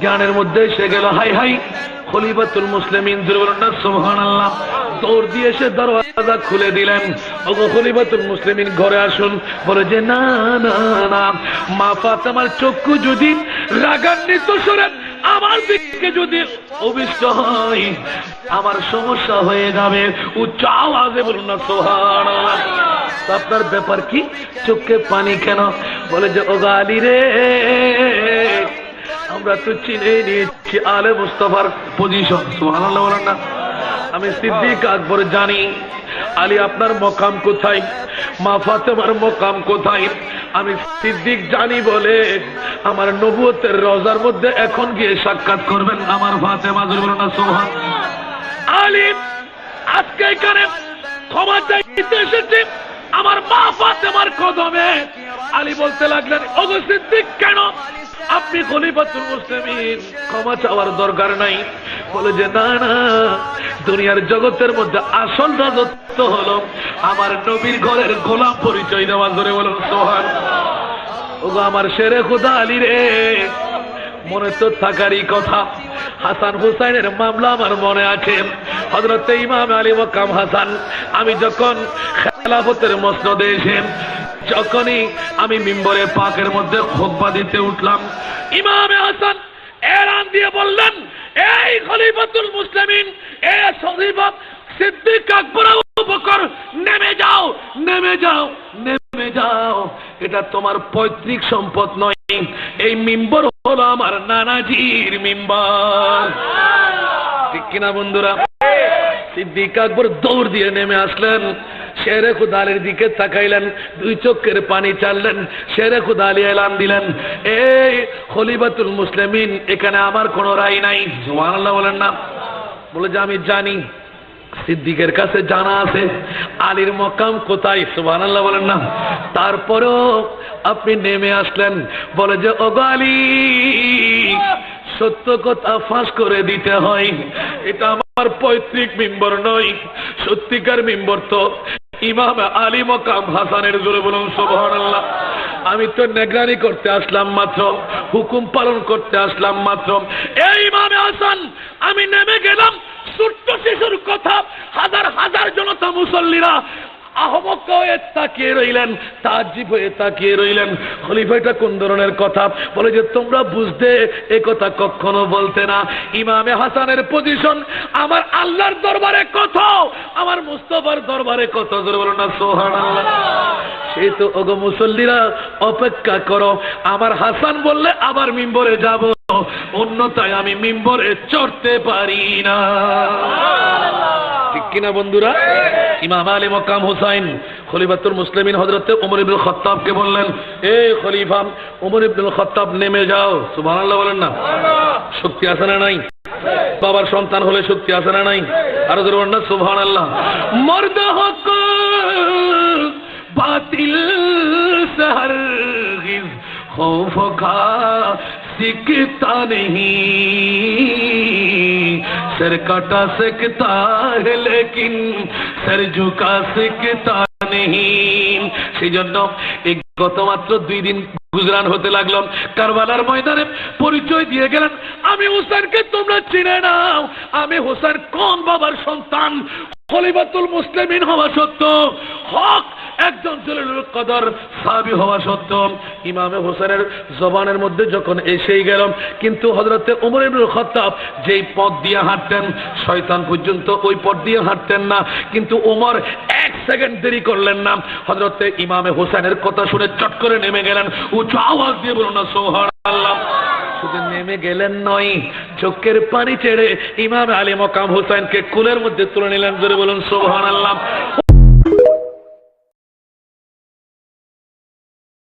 জ্ঞানের মধ্যে এসে গেল, হাই হাই। খলিফাতুল মুসলিমিন দুর্বলনা সুবহান আল্লাহ দৌড় দিয়ে এসে দরওয়াজা খুলে দিলেন। ওগো খলিফাতুল মুসলিমিন, ঘরে আসুন। বলে যে, না না না। মা ফাতেমার চক্ষু যদি রাগান্বিত সরে আমার দিকে যদি অভিষ্ট হয়, আমার সমস্যা হয়ে যাবে। উচ্চ আওয়াজে বলুন না সোহান আপনার ব্যাপার কি? চোখে পানি কেন? বলে যে ও গালি রে আমরা তো চিনে নিয়েছি আলে মুস্তফার পজিশন বলেন না। আমি সিদ্দিক আকবর জানি। আলী, আপনার মকাম কোথায়? মা ফাতেমার মকাম কোথায়? আমি সিদ্দিক জানি বলে আমার নবুয়তের রজার মধ্যে এখন গিয়ে সাক্ষাৎ করবেন আমার ফাতেমা। বলুন না সোহান আলী, আজকে এখানে ক্ষমা চাইতে এসেছি আমার মা ফাতেমার কদমে। আলী বলতে লাগলেন সিদ্দিক, কেন আপনি খলিফাতুল মুসলিমিন, ক্ষমা চাওয়ার দরকার নাই। বলে যে, না না, দুনিয়ার জগতের মধ্যে আসল রাজত্ব হলো আমার নবীর ঘরের গোলাম পরিচয় দেওয়া। ধরে বলুন, সোহান। ওগো আমার শেরে খুদা আলী রে, মনে তো থাকারই কথা। হাসান হুসাইনের মামলা আমার মনে আছে। হজরত ইমাম আলী মকাম হাসান, আমি যখন খেলাফতের মসনদে এসে যখনই আমি মিম্বরে পাকের মধ্যে খোকবা দিতে উঠলাম, ইমামে হাসান এরান দিয়ে বললেন, এই খলিফাতুল মুসলিমিন, এ খলিফা সিদ্দিক আকবর বকর, নেমে যাও নেমে যাও নেমে যাও। এটা তোমার পৈতৃক সম্পদ নয়। এই মিম্বর হলো আমার নানাজির মিম্বর। ঠিক কিনা বন্ধুরা? সিদ্দিক আকবর দৌড় দিয়ে নেমে আসলেন। শেরে খুদালের দিকে তাকাইলেন, দুই চোখের পানি চাললেন, শেরে খুদালি এলান দিলেন, এই খলিবাতুল মুসলিমিন, এখানে আমার কোনো রায় নাই। সুবহানাল্লাহ বলেন না। বলে যে, আমি জানি, সিদ্দিকের কাছে জানা আছে, আলীর মকাম কোথায়? সুবহানাল্লাহ বলেন না। তারপরেও আপনি নেমে আসলেন, বলে যে, ওগো আলী, সত্য কথা ফাঁস করে দিতে হয়। এটা আমার পৈতৃক মেম্বর নয়, সত্যিকার মেম্বর তো। ইমাম আলী মকাম হাসানের জোরে বলুন, সুবহানাল্লাহ। আমি তো নেগরানি করতে আসলাম মাত্র, হুকুম পালন করতে আসলাম মাত্র। এই ইমামে হাসান, আমি নেমে গেলাম, ছোট্ট শিশুর কথা, হাজার হাজার জনতা মুসল্লিরা আহমক হয়ে তাকিয়ে রইলেন, তাজিব হয়ে তাকিয়ে রইলেন। খলিফা কোন ধরনের কথা? বলে যে, তোমরা বুঝতে এ কথা কখনো বলতে না। ইমামে হাসানের পজিশন আমার আল্লাহর দরবারে কত? আমার মুস্তফার দরবারে কত? বলো না সোহান সেই তো, ওগো মুসল্লিরা, অপেক্ষা করো। আমার হাসান বললে আবার মিম্বরে যাব। অন্যতায় আমি মিম্বরে চড়তে পারি না। ঠিক কিনা বন্ধুরা? ইমাম আলী মকাম হুসাইন, খলিফাতুল মুসলিমিন হজরতে উমর ইবুল খত্তাবকে বললেন এ খলিফা, উমর ইবুল খত্তাব নেমে যাও। সুবহানাল্লাহ বলেন না। শক্তি আছে না নাই? বাবার সন্তান হলে শক্তি আছে না নাই? আরও ধরে না, সুবহানাল্লাহ। মর্দ হক বাতিল সহর खौफ का सिकता नहीं सर काटा सकता है लेकिन सर झुका सकता नहीं সেই জন্য এই গত মাত্র দুই দিন গুজরান হতে লাগলাম কারবালার ময়দানে পরিচয় দিয়ে গেলেন আমি হুসেনকে তোমরা চিনে নাও আমি হোসেন কোন বাবার সন্তান খলিফাতুল মুসলিমিন হওয়া সত্য হক একজন জলিলুল কদর সাহাবী হওয়া সত্ত্বেও ইমামে হোসেনের জবানের মধ্যে যখন এসেই গেল, কিন্তু হজরতে উমর ইবনুল খত্তাব যেই পথ দিয়ে হাঁটতেন, শয়তান পর্যন্ত ওই পথ দিয়ে হাঁটতেন না। কিন্তু উমর এক সেকেন্ড দেরি করলেন না। হজরতে ইমামে হোসেনের কথা শুনে চট করে নেমে গেলেন। উঁচু আওয়াজ দিয়ে বলুন না সোহার আল্লাহ শুধু নেমে গেলেন নয়, চোখের পানি ছেড়ে ইমাম আলী মকাম হোসেনকে কুলের মধ্যে তুলে নিলেন। জোরে বলুন সোহান আল্লাহ